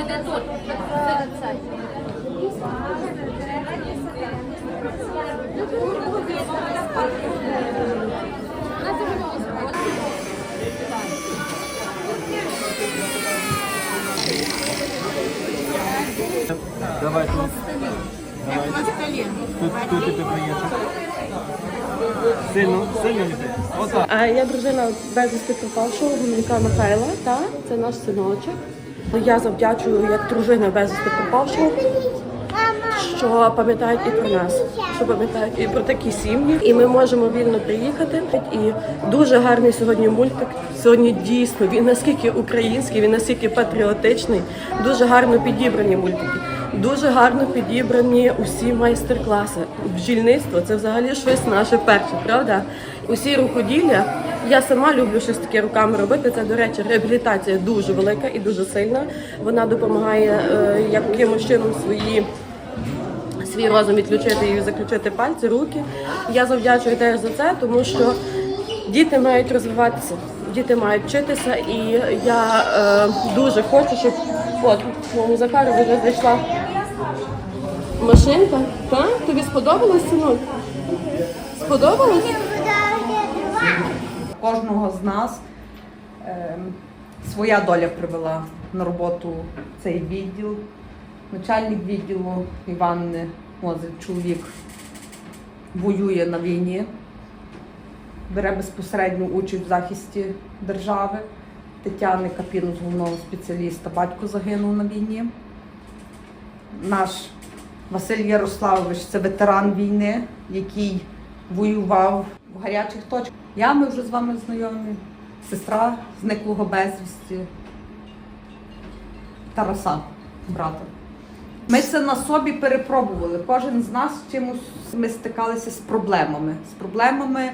сидить тут. Давайте. Давайте. Тут, тут і ти приїдеш. Сильно, сильно йди. Отак. А я дружина безвісти пропавшого Гомелька Михайла, та це наш синочок. Я завдячую як дружина безвісти пропавшого, що пам'ятають і про нас, що пам'ятають і про такі сім'ї. І ми можемо вільно приїхати. І дуже гарний сьогодні мультик. Сьогодні дійсно він наскільки український, він наскільки патріотичний, дуже гарно підібрані мультики. Дуже гарно підібрані усі майстер-класи. Бджільництво це взагалі щось наше перше, правда? Усі рукоділля. Я сама люблю щось таке руками робити. Це, до речі, реабілітація дуже велика і дуже сильна. Вона допомагає е, якимось чином свої свій розум відключити і заключити пальці, руки. Я завдячую теж за це, тому що діти мають розвиватися, діти мають вчитися, і я е, дуже хочу, щоб от моєму Захару вже зайшла машинка. Так? Тобі сподобалось, синок? Сподобалось? кожного з нас ем, своя доля привела на роботу цей відділ. Начальник відділу Іван Мозик, чоловік воює на війні, бере безпосередню участь в захисті держави. Тетяни Капінус, головного спеціаліста, батько загинув на війні. Наш Василь Ярославович це ветеран війни, який воював в гарячих точках. Я ми вже з вами знайомі, сестра зниклого безвісті Тараса, брата. Ми це на собі перепробували. Кожен з нас чимось ми стикалися з проблемами. З проблемами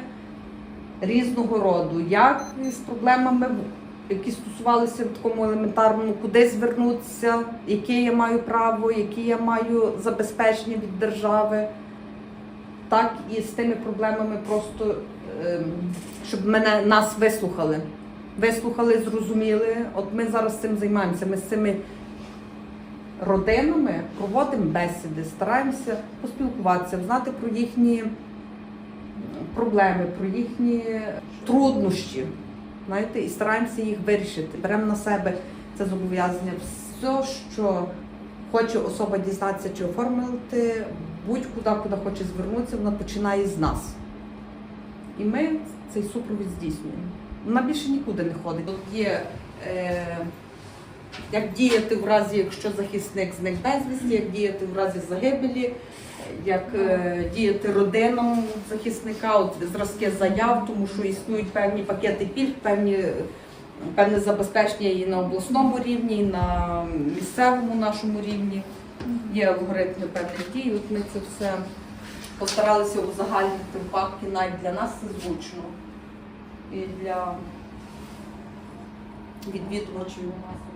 різного роду, як з проблемами, які стосувалися в такому елементарному, куди звернутися, яке я маю право, які я маю забезпечення від держави, так і з тими проблемами просто, ем, щоб мене нас вислухали. Вислухали, зрозуміли. От ми зараз цим займаємося. Ми з цими родинами проводимо бесіди, стараємося поспілкуватися, знати про їхні проблеми, про їхні труднощі. Знаєте, і стараємося їх вирішити. Беремо на себе це зобов'язання. Все, що хоче особа дізнатися чи оформити, будь-куди, куди хоче звернутися, вона починає з нас. І ми цей супровід здійснюємо. Вона більше нікуди не ходить. Тут є е, як діяти в разі, якщо захисник зник безвісті, як діяти в разі загибелі, як е, діяти родинам захисника, от зразки заяв, тому що існують певні пакети пільг, певні, певне забезпечення і на обласному рівні, і на місцевому нашому рівні. Є алгоритми певних дій. От ми це все постаралися узагальнити випадки навіть для нас це звучно. І для відвідувачів у нас.